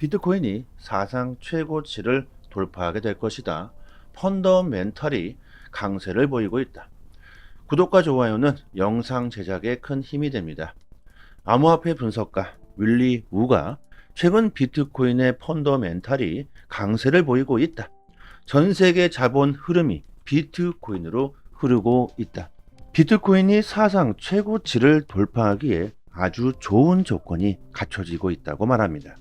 비트코인이 사상 최고치를 돌파하게 될 것이다. 펀더멘털이 강세를 보이고 있다. 구독과 좋아요는 영상 제작에 큰 힘이 됩니다. 암호화폐 분석가 윌리 우가 최근 비트코인의 펀더멘탈이 강세를 보이고 있다. 전 세계 자본 흐름이 비트코인으로 흐르고 있다. 비트코인이 사상 최고치를 돌파하기에 아주 좋은 조건이 갖춰지고 있다고 말합니다.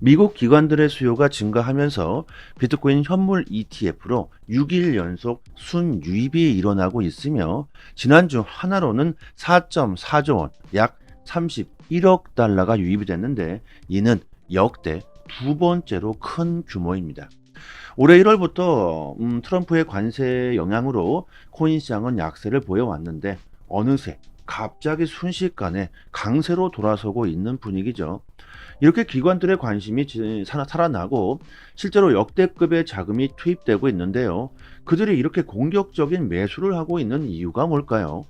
미국 기관들의 수요가 증가하면서 비트코인 현물 ETF로 6일 연속 순유입이 일어나고 있으며 지난주 하나로는 4.4조 원, 약 31억 달러가 유입이 됐는데 이는 역대 두 번째로 큰 규모입니다. 올해 1월부터 음, 트럼프의 관세 영향으로 코인 시장은 약세를 보여왔는데 어느새 갑자기 순식간에 강세로 돌아서고 있는 분위기죠. 이렇게 기관들의 관심이 살아나고 실제로 역대급의 자금이 투입되고 있는데요. 그들이 이렇게 공격적인 매수를 하고 있는 이유가 뭘까요?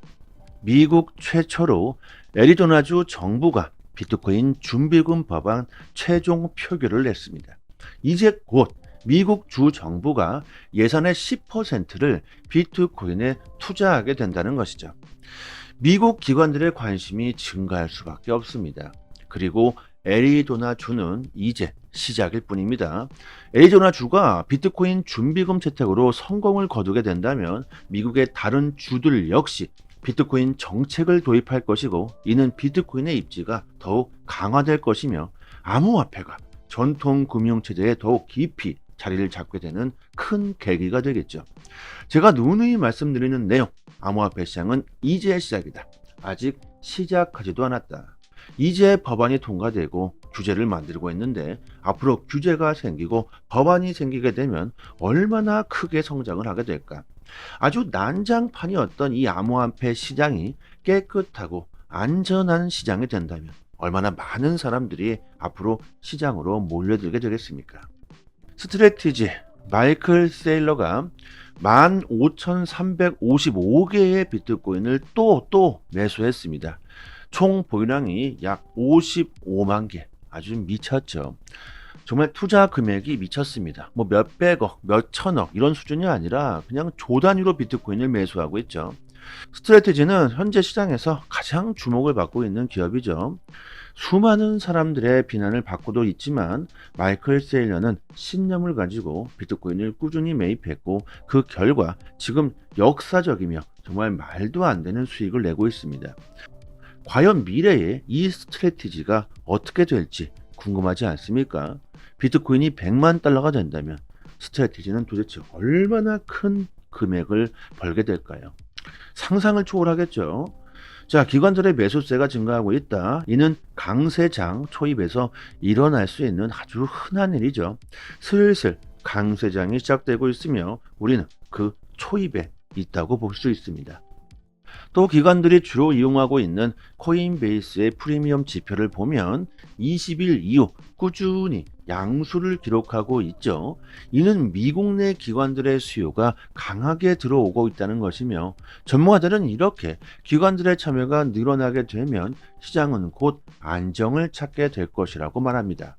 미국 최초로 애리조나주 정부가 비트코인 준비금 법안 최종 표결을 냈습니다. 이제 곧 미국 주 정부가 예산의 10%를 비트코인에 투자하게 된다는 것이죠. 미국 기관들의 관심이 증가할 수밖에 없습니다. 그리고 애리조나 주는 이제 시작일 뿐입니다. 애리조나 주가 비트코인 준비금 채택으로 성공을 거두게 된다면 미국의 다른 주들 역시 비트코인 정책을 도입할 것이고 이는 비트코인의 입지가 더욱 강화될 것이며 암호화폐가 전통 금융체제에 더욱 깊이 자리를 잡게 되는 큰 계기가 되겠죠. 제가 누누이 말씀드리는 내용, 암호화폐 시장은 이제 시작이다. 아직 시작하지도 않았다. 이제 법안이 통과되고 규제를 만들고 있는데 앞으로 규제가 생기고 법안이 생기게 되면 얼마나 크게 성장을 하게 될까? 아주 난장판이었던 이 암호화폐 시장이 깨끗하고 안전한 시장이 된다면 얼마나 많은 사람들이 앞으로 시장으로 몰려들게 되겠습니까? 스트레티지 마이클 세일러가 15,355개의 비트코인을 또 또 매수했습니다. 총 보유량이 약 55만 개. 아주 미쳤죠. 정말 투자 금액이 미쳤습니다. 뭐 몇백억, 몇천억 이런 수준이 아니라 그냥 조 단위로 비트코인을 매수하고 있죠. 스트레티지는 현재 시장에서 가장 주목을 받고 있는 기업이죠. 수많은 사람들의 비난을 받고도 있지만 마이클 세일러는 신념을 가지고 비트코인을 꾸준히 매입했고 그 결과 지금 역사적이며 정말 말도 안 되는 수익을 내고 있습니다. 과연 미래에 이 스트레티지가 어떻게 될지 궁금하지 않습니까? 비트코인이 100만 달러가 된다면 스트레티지는 도대체 얼마나 큰 금액을 벌게 될까요? 상상을 초월하겠죠. 자, 기관들의 매수세가 증가하고 있다. 이는 강세장 초입에서 일어날 수 있는 아주 흔한 일이죠. 슬슬 강세장이 시작되고 있으며 우리는 그 초입에 있다고 볼 수 있습니다. 또 기관들이 주로 이용하고 있는 코인베이스의 프리미엄 지표를 보면 20일 이후 꾸준히 양수를 기록하고 있죠. 이는 미국 내 기관들의 수요가 강하게 들어오고 있다는 것이며 전문가들은 이렇게 기관들의 참여가 늘어나게 되면 시장은 곧 안정을 찾게 될 것이라고 말합니다.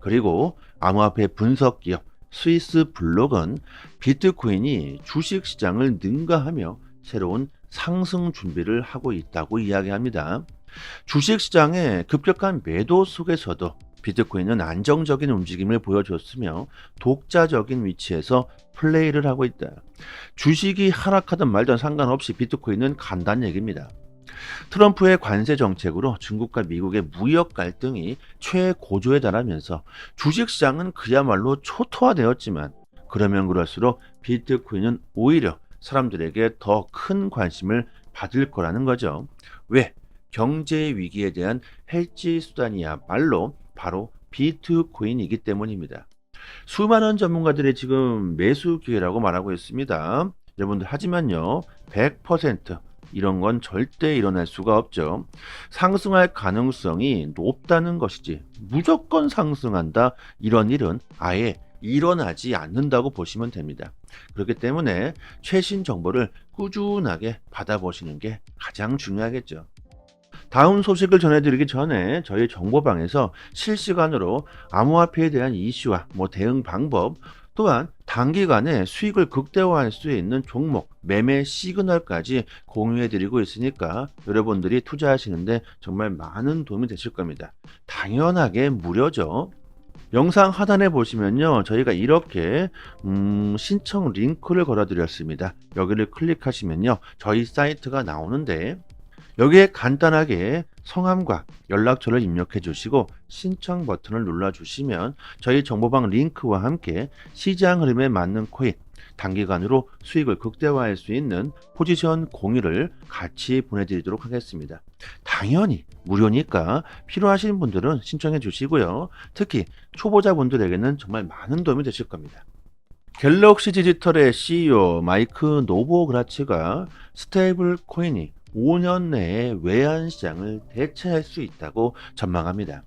그리고 암호화폐 분석 기업 스위스 블록은 비트코인이 주식 시장을 능가하며 새로운 상승 준비를 하고 있다고 이야기합니다. 주식 시장의 급격한 매도 속에서도 비트코인은 안정적인 움직임을 보여줬으며 독자적인 위치에서 플레이를 하고 있다. 주식이 하락하든 말든 상관없이 비트코인은 간다는 얘기입니다. 트럼프의 관세 정책으로 중국과 미국의 무역 갈등이 최고조에 달하면서 주식 시장은 그야말로 초토화되었지만 그러면 그럴수록 비트코인은 오히려 사람들에게 더 큰 관심을 받을 거라는 거죠. 왜? 경제 위기에 대한 해지 수단이야말로 바로 비트코인이기 때문입니다. 수많은 전문가들이 지금 매수 기회라고 말하고 있습니다. 여러분들 하지만요. 100% 이런 건 절대 일어날 수가 없죠. 상승할 가능성이 높다는 것이지 무조건 상승한다 이런 일은 아예 일어나지 않는다고 보시면 됩니다. 그렇기 때문에 최신 정보를 꾸준하게 받아보시는 게 가장 중요하겠죠. 다음 소식을 전해드리기 전에 저희 정보방에서 실시간으로 암호화폐에 대한 이슈와 뭐 대응 방법 또한 단기간에 수익을 극대화할 수 있는 종목, 매매 시그널까지 공유해드리고 있으니까 여러분들이 투자하시는데 정말 많은 도움이 되실 겁니다. 당연하게 무료죠. 영상 하단에 보시면요. 저희가 이렇게 음, 신청 링크를 걸어 드렸습니다. 여기를 클릭하시면요. 저희 사이트가 나오는데 여기에 간단하게 성함과 연락처를 입력해 주시고 신청 버튼을 눌러 주시면 저희 정보방 링크와 함께 시장 흐름에 맞는 코인 단기간으로 수익을 극대화할 수 있는 포지션 공유를 같이 보내드리도록 하겠습니다. 당연히 무료니까 필요하신 분들은 신청해 주시고요. 특히 초보자분들에게는 정말 많은 도움이 되실 겁니다. 갤럭시 디지털의 CEO 마이크 노보그라츠가 스테이블 코인이 5년 내에 외환 시장을 대체할 수 있다고 전망합니다.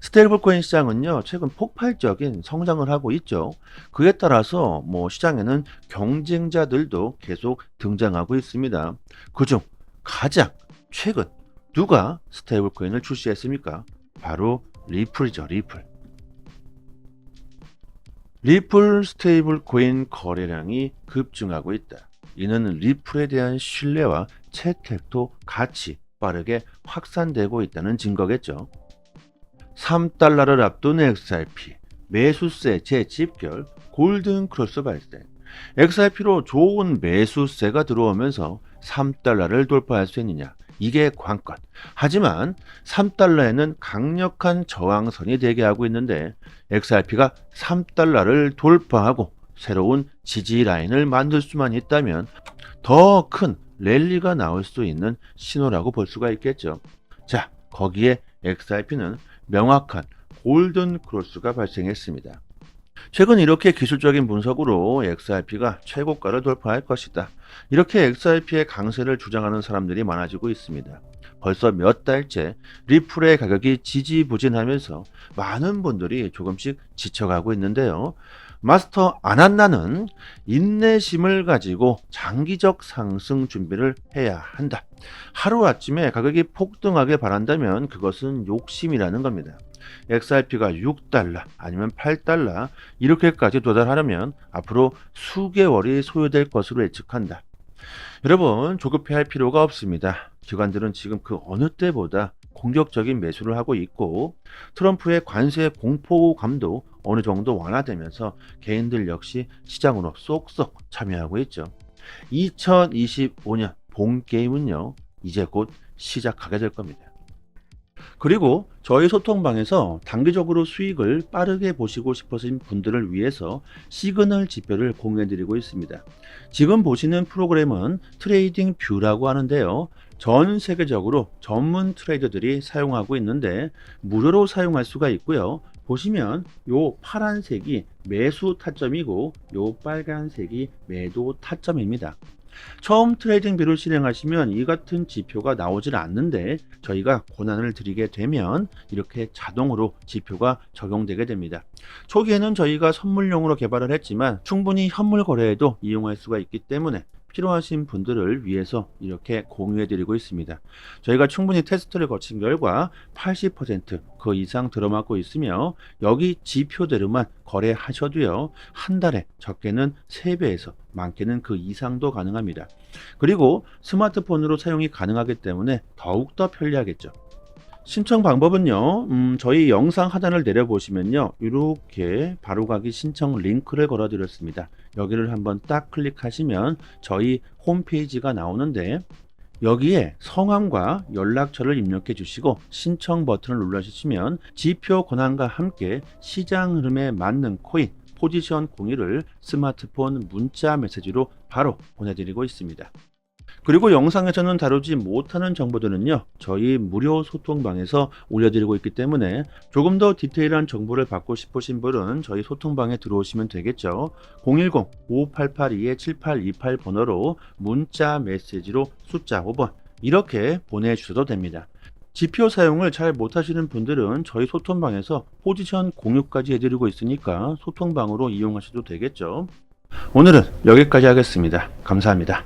스테이블 코인 시장은요, 최근 폭발적인 성장을 하고 있죠. 그에 따라서 뭐 시장에는 경쟁자들도 계속 등장하고 있습니다. 그중 가장 최근 누가 스테이블 코인을 출시했습니까? 바로 리플이죠, 리플. 리플 스테이블 코인 거래량이 급증하고 있다. 이는 리플에 대한 신뢰와 채택도 같이 빠르게 확산되고 있다는 증거겠죠. 3달러를 앞둔 XRP, 매수세 재집결, 골든 크로스 발생. XRP로 좋은 매수세가 들어오면서 3달러를 돌파할 수 있느냐? 이게 관건. 하지만 3달러에는 강력한 저항선이 대기하고 있는데 XRP가 3달러를 돌파하고 새로운 지지 라인을 만들 수만 있다면 더 큰 랠리가 나올 수 있는 신호라고 볼 수가 있겠죠. 자, 거기에 XRP는 명확한 골든 크로스가 발생했습니다. 최근 이렇게 기술적인 분석으로 XRP가 최고가를 돌파할 것이다. 이렇게 XRP의 강세를 주장하는 사람들이 많아지고 있습니다. 벌써 몇 달째 리플의 가격이 지지부진하면서 많은 분들이 조금씩 지쳐가고 있는데요. 마스터 아난나는 인내심을 가지고 장기적 상승 준비를 해야 한다. 하루아침에 가격이 폭등하게 바란다면 그것은 욕심이라는 겁니다. XRP가 6달러 아니면 8달러 이렇게까지 도달하려면 앞으로 수개월이 소요될 것으로 예측한다. 여러분 조급해할 필요가 없습니다. 기관들은 지금 그 어느 때보다 공격적인 매수를 하고 있고 트럼프의 관세 공포감도 어느 정도 완화되면서 개인들 역시 시장으로 쏙쏙 참여하고 있죠. 2025년 본 게임은요 이제 곧 시작하게 될 겁니다. 그리고 저희 소통방에서 단기적으로 수익을 빠르게 보시고 싶으신 분들을 위해서 시그널 지표를 공유해 드리고 있습니다. 지금 보시는 프로그램은 트레이딩 뷰라고 하는데요. 전 세계적으로 전문 트레이더들이 사용하고 있는데 무료로 사용할 수가 있고요. 보시면 요 파란색이 매수 타점이고 요 빨간색이 매도 타점입니다. 처음 트레이딩 뷰를 실행하시면 이 같은 지표가 나오질 않는데 저희가 고난을 드리게 되면 이렇게 자동으로 지표가 적용되게 됩니다. 초기에는 저희가 선물용으로 개발을 했지만 충분히 현물 거래에도 이용할 수가 있기 때문에 필요하신 분들을 위해서 이렇게 공유해 드리고 있습니다. 저희가 충분히 테스트를 거친 결과 80%그 이상 들어맞고 있으며 여기 지표대로만 거래하셔도요. 한 달에 적게는 3배에서 많게는 그 이상도 가능합니다. 그리고 스마트폰으로 사용이 가능하기 때문에 더욱더 편리하겠죠. 신청 방법은요, 음, 저희 영상 하단을 내려보시면요, 이렇게 바로가기 신청 링크를 걸어 드렸습니다. 여기를 한번 딱 클릭하시면 저희 홈페이지가 나오는데, 여기에 성함과 연락처를 입력해 주시고 신청 버튼을 눌러주시면 지표 권한과 함께 시장 흐름에 맞는 코인 포지션 공유를 스마트폰 문자 메시지로 바로 보내드리고 있습니다. 그리고 영상에서는 다루지 못하는 정보들은요, 저희 무료 소통방에서 올려드리고 있기 때문에 조금 더 디테일한 정보를 받고 싶으신 분은 저희 소통방에 들어오시면 되겠죠. 010-5882-7828 번호로 문자 메시지로 숫자 5번 이렇게 보내주셔도 됩니다. 지표 사용을 잘 못하시는 분들은 저희 소통방에서 포지션 공유까지 해드리고 있으니까 소통방으로 이용하셔도 되겠죠. 오늘은 여기까지 하겠습니다. 감사합니다.